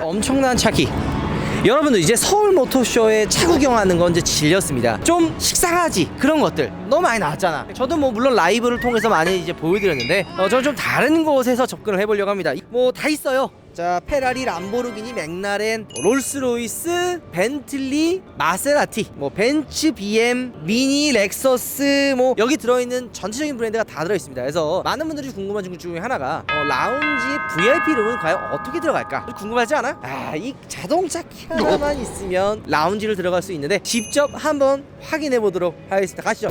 엄청난 차기. 여러분들 이제 서울 모터쇼에 차 구경하는 건 이제 질렸습니다. 좀 식상하지 그런 것들 너무 많이 나왔잖아. 저도 뭐 물론 라이브를 통해서 많이 이제 보여드렸는데 어, 저는 좀 다른 곳에서 접근을 해보려고 합니다. 뭐 다 있어요. 자 페라리, 람보르기니, 맥라렌, 롤스로이스, 벤틀리, 마세라티, 뭐 벤츠, BM, 미니, 렉서스 뭐 여기 들어있는 전체적인 브랜드가 다 들어있습니다. 그래서 많은 분들이 궁금하신 것 중에 하나가 어, 라운지 VIP 룸은 과연 어떻게 들어갈까? 궁금하지 않아? 아 이 자동차 키 하나만 있으면 라운지를 들어갈 수 있는데 직접 한번 확인해 보도록 하겠습니다. 가시죠.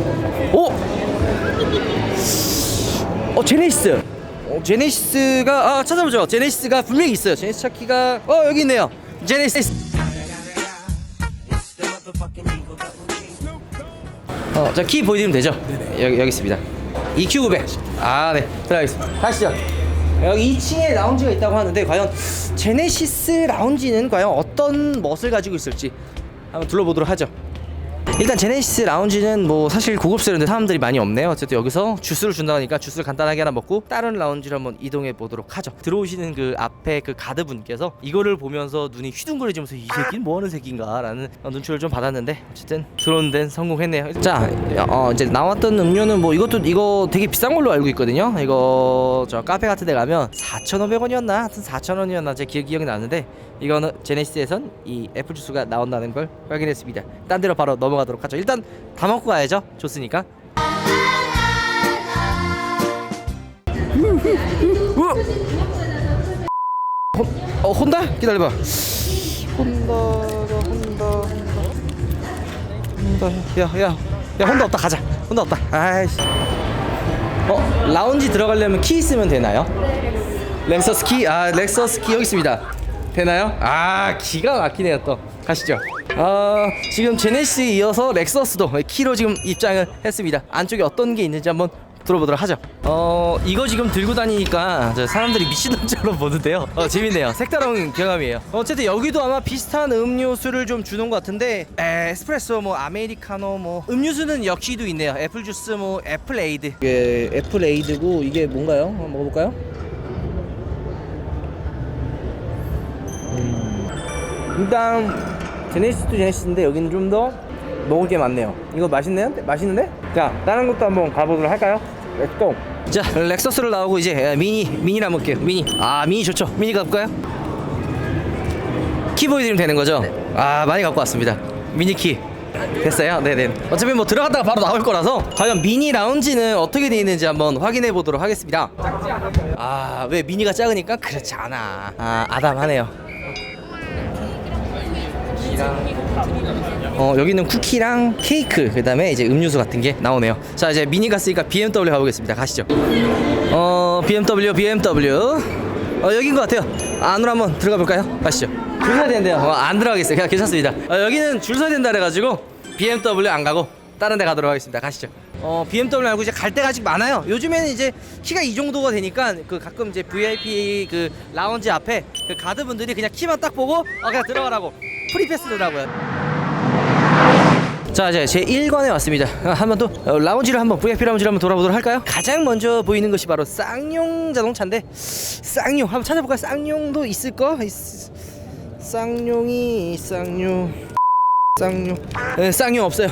오! 어 제네시스. 어, 제네시스가 아 찾아보죠. 제네시스가 분명히 있어요. 제네시스 차키가 어 여기 있네요. 제네시스. 어, 자키 보여드리면 되죠? 여기 여기 있습니다. EQ900. 아, 네. 들어가겠습니다. 가시죠. 여기 2층에 라운지가 있다고 하는데 과연 제네시스 라운지는 과연 어떤 멋을 가지고 있을지 한번 둘러보도록 하죠. 일단 제네시스 라운지는 뭐 사실 고급스러운데 사람들이 많이 없네요. 어쨌든 여기서 주스를 준다고 하니까 주스를 간단하게 하나 먹고 다른 라운지로 한번 이동해 보도록 하죠. 들어오시는 그 앞에 그 가드 분께서 이거를 보면서 눈이 휘둥그레지면서 이 새끼는 뭐 하는 새끼인가라는 눈초를 좀 받았는데 어쨌든 들어오는 데는 성공했네요. 자, 어 이제 나왔던 음료는 뭐 이것도 이거 되게 비싼 걸로 알고 있거든요. 이거 저 카페 같은 데 가면 4,500원이었나? 하여튼 4,000원이었나 제 기억, 기억이 나는데 이거는 제네시스에선 이 애플 주스가 나온다는 걸 확인했습니다. 딴 데로 바로 넘어가 도록 하죠. 일단 다 먹고 가야죠. 좋으니까. 혼, 어 혼다? 기다려봐. 혼다가 혼다 혼다 혼다 야야 야 혼다 없다 가자 혼다 없다 아이씨 어 라운지 들어가려면 키 있으면 되나요? 렉서스 키? 아 렉서스 키 여기 있습니다 되나요? 아 기가 막히네요 또 가시죠 아 지금 제네시스에 이어서 렉서스도 키로 지금 입장을 했습니다. 안쪽에 어떤 게 있는지 한번 들어보도록 하죠. 어 이거 지금 들고 다니니까 저 사람들이 미친놈처럼 보는데요. 어 재밌네요. 색다른 경험이에요. 어쨌든 여기도 아마 비슷한 음료수를 좀 주는 것 같은데 에, 에스프레소 뭐 아메리카노 뭐 음료수는 역시도 있네요. 애플 주스 뭐 애플 에이드. 이게 애플 에이드고 이게 뭔가요? 한번 먹어볼까요? 일단 제네시스도 제네시스인데 여기는 좀 더 먹을 게 많네요. 이거 맛있네요? 맛있는데? 자, 다른 것도 한번 가보도록 할까요? 렛츠고. 자, 렉서스를 나오고 이제 미니 미니를 한번 볼게요. 미니. 아, 미니 좋죠. 미니 가볼까요? 키 보여드리면 되는 거죠? 아, 많이 갖고 왔습니다. 미니 키. 됐어요? 네네. 어차피 뭐 들어갔다가 바로 나올 거라서 과연 미니 라운지는 어떻게 되어 있는지 한번 확인해 보도록 하겠습니다. 아, 왜 미니가 작으니까 그렇지 않아. 아, 아담하네요. 어 여기는 쿠키랑 케이크 그다음에 이제 음료수 같은 게 나오네요. 자 이제 미니가 쓰니까 BMW 가보겠습니다. 가시죠. 어 BMW BMW 어 여긴 것 같아요. 안으로 한번 들어가 볼까요? 가시죠. 줄 서야 된대요. 어, 안 들어가겠어요. 그냥 괜찮습니다. 어, 여기는 줄 서야 된다 그래가지고 BMW 안 가고 다른 데 가도록 하겠습니다. 가시죠. 어 BMW 말고 이제 갈 데가 아직 많아요. 요즘에는 이제 키가 이 정도가 되니까 그 가끔 이제 VIP 그 라운지 앞에 그 가드분들이 그냥 키만 딱 보고 어 그냥 들어가라고 프리패스더라고요. 자 이제 제 1관에 왔습니다 아, 한번 또 어, 라운지를 한번 VIP 라운지를 한번 돌아보도록 할까요? 가장 먼저 보이는 것이 바로 쌍용 자동차인데 쌍용 한번 찾아볼까요? 쌍용도 있을 거? 있... 쌍용이 쌍용 쌍용 네, 쌍용 없어요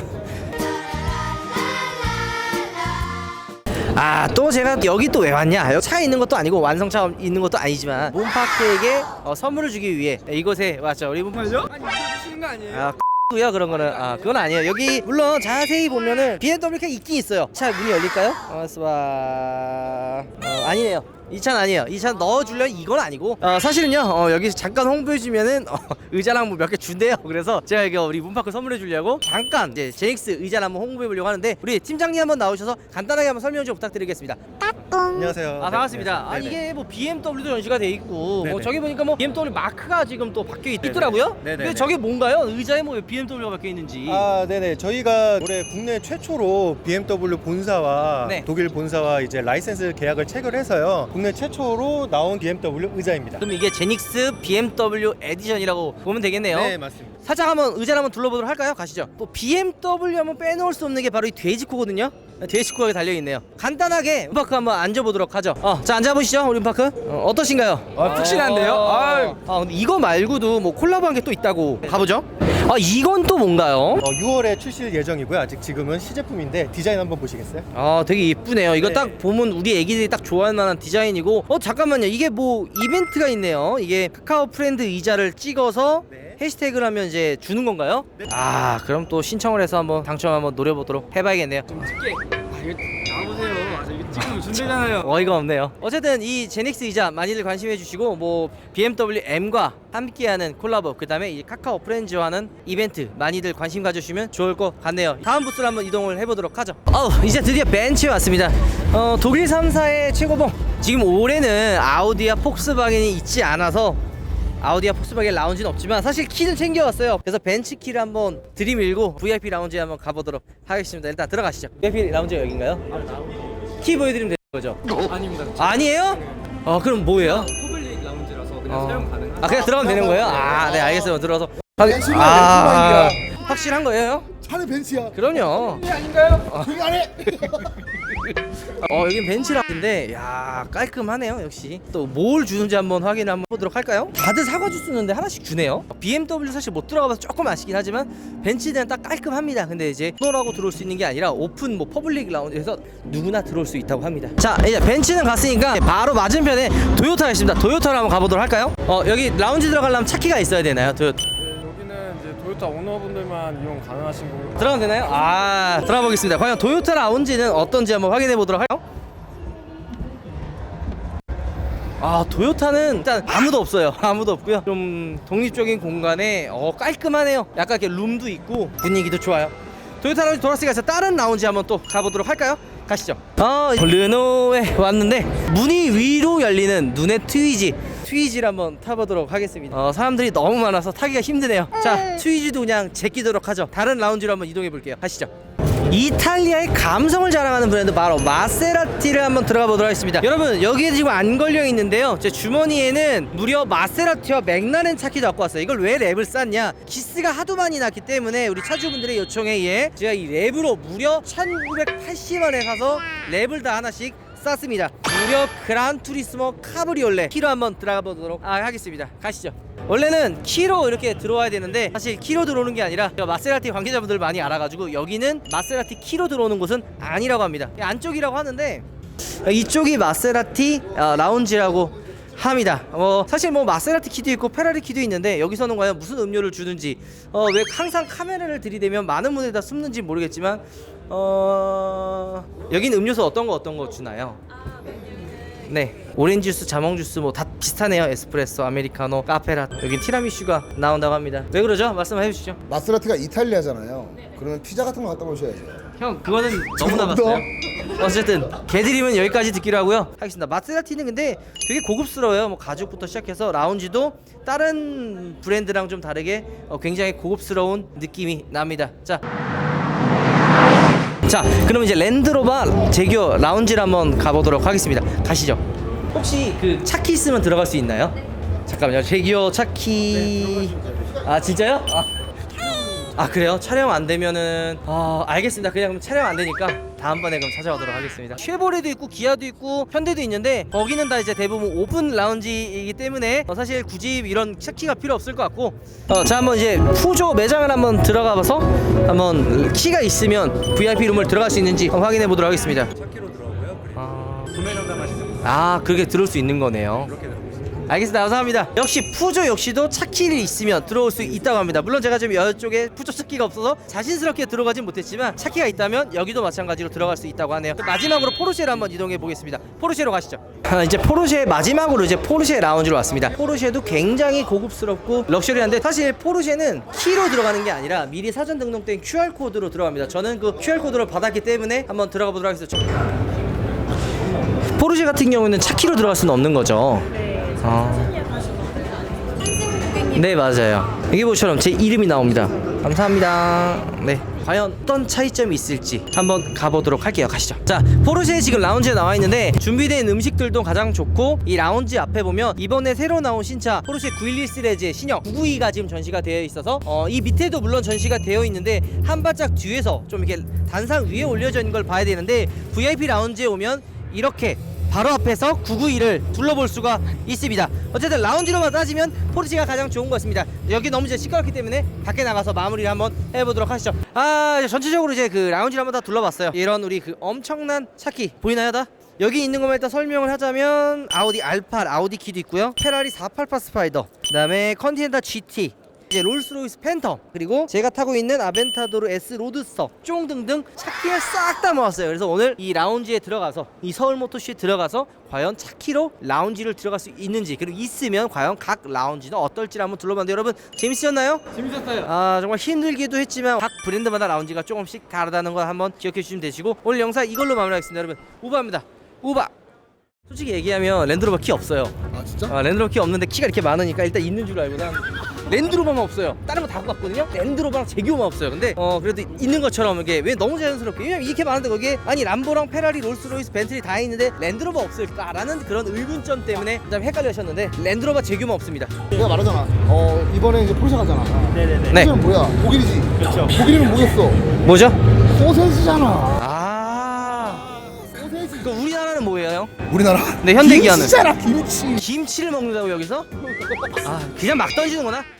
아 또 제가 여기 또 왜 왔냐? 차에 있는 것도 아니고 완성차 있는 것도 아니지만 문파크에게 어, 선물을 주기 위해 이곳에 왔죠. 우리 문파크. 아니 이거 주시는 거 아니에요? 아 고요 그런 거는. 아 그건 아니에요. 여기 물론 자세히 보면은 BMW가 있긴 있어요. 차 문이 열릴까요? 어, 스바 어, 아니네요 이 차는 아니에요 이 차는 넣어주려 이건 아니고 어, 사실은요 어, 여기 잠깐 홍보해주면은 어, 의자랑 뭐 몇 개 준대요 그래서 제가 이거 우리 문파크 선물해 주려고 잠깐 이제 제닉스 의자를 한번 홍보해 보려고 하는데 우리 팀장님 한번 나오셔서 간단하게 한번 설명 좀 부탁드리겠습니다 안녕하세요. 아 반갑습니다. 아 네네. 이게 뭐 BMW도 연시가 돼 있고 뭐 네네. 저기 보니까 뭐 BMW 마크가 지금 또 바뀌어 있, 있더라고요. 네네네. 근데 저게 뭔가요? 의자에 뭐 BMW가 바뀌어 있는지. 아, 네네. 저희가 올해 국내 최초로 BMW 본사와 네. 독일 본사와 이제 라이센스 계약을 체결해서요. 국내 최초로 나온 BMW 의자입니다. 그럼 이게 제닉스 BMW 에디션이라고 보면 되겠네요. 네, 맞습니다. 살짝 한번 의자를 한번 둘러보도록 할까요? 가시죠. 또 BMW 하면 빼놓을 수 없는 게 바로 이 돼지코거든요. 데이시코하게 달려있네요 간단하게 음파크 한번 앉아보도록 하죠 어, 자 앉아보시죠 우리 음파크 어, 어떠신가요? 아, 푹신한데요? 아, 아, 근데 이거 말고도 뭐 콜라보한 게 또 있다고 가보죠 아 이건 또 뭔가요? 어, 6월에 출시 예정이고요. 아직 지금은 시제품인데 디자인 한번 보시겠어요? 아 되게 예쁘네요 이거 네. 딱 보면 우리 애기들이 딱 좋아할 만한 디자인이고 어 잠깐만요 이게 뭐 이벤트가 있네요 이게 카카오 프렌드 의자를 찍어서 네. 해시태그를 하면 이제 주는 건가요? 아 그럼 또 신청을 해서 한번 당첨 한번 노려보도록 해봐야겠네요 좀 찍게. 아, 이거 나와보세요. 아, 이거 찍으면 준대잖아요. 어이가 없네요. 어쨌든 이 제닉스 의자 많이들 관심해 주시고 뭐 BMW M과 함께하는 콜라보 그 다음에 이 카카오 프렌즈와 하는 이벤트 많이들 관심 가져주시면 좋을 것 같네요. 다음 부스로 한번 이동을 해보도록 하죠. 어 이제 드디어 벤츠에 왔습니다. 어 독일 3사의 최고봉. 지금 올해는 아우디와 폭스바겐이 있지 않아서 아우디와 폭스바겐 라운지는 없지만 사실 키는 챙겨왔어요. 그래서 벤츠 키를 한번 들이밀고 VIP 라운지에 한번 가보도록 하겠습니다. 일단 들어가시죠. VIP 라운지가 여긴가요? 키 보여드리면 되는 거죠? 아닙니다. 아니에요? 어 그럼 뭐예요? 포블릭 라운지라서 그냥 어. 사용 가능한. 아 그냥 들어가면 되는 거예요? 아 네 알겠어요 들어서 벤츠가 아 벤츠가 확실한 거예요? 차는 벤츠야. 그럼요 아닌가요? 그게 안 해. 어 여긴 벤츠라는데 야 깔끔하네요 역시 또 뭘 주는지 한번 확인 한번 보도록 할까요? 다들 사과 주스 는데 하나씩 주네요 BMW 사실 못 들어가봐서 조금 아쉽긴 하지만 벤츠는 딱 깔끔합니다 근데 이제 오너라고 들어올 수 있는 게 아니라 오픈 뭐 퍼블릭 라운지에서 누구나 들어올 수 있다고 합니다 자 이제 벤츠는 갔으니까 바로 맞은편에 도요타가 있습니다 도요타를 한번 가보도록 할까요? 어 여기 라운지 들어가려면 차키가 있어야 되나요? 도요타 도요타 오너분들만 이용 가능하신 거고 들어가면 되나요? 아 들어가 보겠습니다. 과연 도요타 라운지는 어떤지 한번 확인해 보도록 할까요? 아 도요타는 일단 아무도 없어요. 아무도 없고요. 좀 독립적인 공간에 어 깔끔하네요. 약간 이렇게 룸도 있고 분위기도 좋아요. 도요타 라운지 돌았으니까 이제 다른 라운지 한번 또 가보도록 할까요? 가시죠. 어 르노에 왔는데 문이 위로 열리는 눈의 트위지. 트위지를 한번 타보도록 하겠습니다. 어, 사람들이 너무 많아서 타기가 힘드네요. 자, 트위지도 그냥 제끼도록 하죠. 다른 라운지로 한번 이동해 볼게요. 가시죠. 이탈리아의 감성을 자랑하는 브랜드 바로 마세라티를 한번 들어가 보도록 하겠습니다. 여러분 여기에 지금 안 걸려 있는데요. 제 주머니에는 무려 마세라티와 맥라렌 차키도 갖고 왔어요. 이걸 왜 랩을 쌌냐? 기스가 하도 많이 났기 때문에 우리 차주분들의 요청에 의해 제가 이 랩으로 무려 1,980원에 사서 랩을 다 하나씩 쌌습니다. 무려 그란 투리스모 카브리올레 키로 한번 들어가 보도록 아, 하겠습니다. 가시죠. 원래는 키로 이렇게 들어와야 되는데 사실 키로 들어오는 게 아니라 제가 마세라티 관계자분들 많이 알아가지고 여기는 마세라티 키로 들어오는 곳은 아니라고 합니다. 안쪽이라고 하는데 이쪽이 마세라티 어, 라운지라고 합니다. 어, 사실 뭐 마세라티 키도 있고 페라리 키도 있는데 여기서는 과연 무슨 음료를 주는지 어, 왜 항상 카메라를 들이대면 많은 분들이 다 숨는지 모르겠지만 어, 여긴 음료수 어떤 거 어떤 거 주나요? 네 오렌지 주스, 자몽 주스 뭐 다 비슷하네요. 에스프레소, 아메리카노, 카페라. 여긴 티라미슈가 나온다고 합니다. 왜 그러죠? 말씀해 주시죠. 마스라티가 이탈리아잖아요. 그러면 피자 같은 거 갖다 놓으셔야죠. 형 그거는 너무 남았어요. 어쨌든 개드림은 여기까지 듣기로 하고요. 하겠습니다. 마세라티는 근데 되게 고급스러워요. 뭐 가죽부터 시작해서 라운지도 다른 브랜드랑 좀 다르게 어, 굉장히 고급스러운 느낌이 납니다. 자 자, 그럼 이제 랜드로버 제규어 라운지를 한번 가보도록 하겠습니다. 가시죠. 혹시 그 차키 있으면 들어갈 수 있나요? 잠깐만요. 제규어 차키. 아 진짜요? 아. 아 그래요? 촬영 안 되면은 아 알겠습니다. 그냥 그럼 촬영 안 되니까 다음번에 그럼 찾아오도록 하겠습니다. 쉐보레도 있고 기아도 있고 현대도 있는데 거기는 다 이제 대부분 오픈 라운지이기 때문에 어, 사실 굳이 이런 차키가 필요 없을 것 같고 어, 자 한번 이제 푸조 매장을 한번 들어가 봐서 한번 키가 있으면 VIP 룸을 들어갈 수 있는지 한번 확인해 보도록 하겠습니다. 차키로 들어오고요. 그리고 아, 구매 상담하시는 분 아 그렇게 들을 수 있는 거네요. 이렇게. 알겠습니다. 감사합니다. 역시 푸조 역시도 차키를 있으면 들어올 수 있다고 합니다. 물론 제가 지금 이쪽에 푸조 차키가 없어서 자신스럽게 들어가진 못했지만 차키가 있다면 여기도 마찬가지로 들어갈 수 있다고 하네요. 마지막으로 포르쉐를 한번 이동해 보겠습니다. 포르쉐로 가시죠. 아, 이제 포르쉐 마지막으로 이제 포르쉐 라운지로 왔습니다. 포르쉐도 굉장히 고급스럽고 럭셔리한데 사실 포르쉐는 키로 들어가는 게 아니라 미리 사전 등록된 QR 코드로 들어갑니다. 저는 그 QR 코드를 받았기 때문에 한번 들어가 보도록 하겠습니다. 포르쉐 같은 경우는 차키로 들어갈 수는 없는 거죠. 아. 네 맞아요 여기 보처럼 제 이름이 나옵니다 감사합니다 네 과연 어떤 차이점이 있을지 한번 가보도록 할게요. 가시죠. 자, 포르쉐 지금 라운지에 나와 있는데 준비된 음식들도 가장 좋고 이 라운지 앞에 보면 이번에 새로 나온 신차 포르쉐 911 시리즈의 신형 992가 지금 전시가 되어 있어서 어, 이 밑에도 물론 전시가 되어 있는데 한 발짝 뒤에서 좀 이렇게 단상 위에 올려져 있는 걸 봐야 되는데 VIP 라운지에 오면 이렇게 바로 앞에서 991을 둘러볼 수가 있습니다. 어쨌든 라운지로만 따지면 포르쉐가 가장 좋은 것 같습니다. 여기 너무 이제 시끄럽기 때문에 밖에 나가서 마무리를 한번 해보도록 하시죠. 아 이제 전체적으로 이제 그 라운지를 한번 다 둘러봤어요. 이런 우리 그 엄청난 차키 보이나요 다? 여기 있는 것만 일단 설명을 하자면 아우디 R8 아우디 키도 있고요. 페라리 488 스파이더, 그다음에 컨티넨탈 GT, 이제 롤스로이스 팬텀 그리고 제가 타고 있는 아벤타도르 S 로드스터 쫑 등등 차키를 싹 다 모았어요 그래서 오늘 이 라운지에 들어가서 이 서울 모터쇼에 들어가서 과연 차키로 라운지를 들어갈 수 있는지 그리고 있으면 과연 각 라운지는 어떨지 한번 둘러봤는데 여러분 재밌으셨나요? 재밌었어요. 아 정말 힘들기도 했지만 각 브랜드마다 라운지가 조금씩 다르다는 거 한번 기억해 주시면 되시고 오늘 영상 이걸로 마무리하겠습니다 여러분 우바입니다 우바 솔직히 얘기하면 랜드로버 키 없어요 아 진짜? 아, 랜드로버 키 없는데 키가 이렇게 많으니까 일단 있는 줄 알고 난 랜드로버만 없어요. 다른 거 다 갖고 왔거든요. 랜드로버랑 제규어만 없어요. 근데 어 그래도 있는 것처럼 이게 왜 너무 자연스럽게 왜냐면 이렇게 많은데 거기에 아니 람보랑 페라리, 롤스로이스, 벤틀리 다 있는데 랜드로버 없을까라는 그런 의문점 때문에 좀 헷갈려하셨는데 랜드로버 제규어만 없습니다. 내가 말하잖아. 어 이번에 이제 포르쉐 가잖아. 네네네. 네. 포르쉐는 뭐야? 독일이지. 그렇죠. 독일이면 뭐겠어? 뭐죠? 소세지잖아. 아 소세지. 그 우리나라는 뭐예요? 형? 우리나라? 네, 현대 기아는. 김치잖아 김치. 김치를 먹는다고 여기서? 아 그냥 막 던지는구나.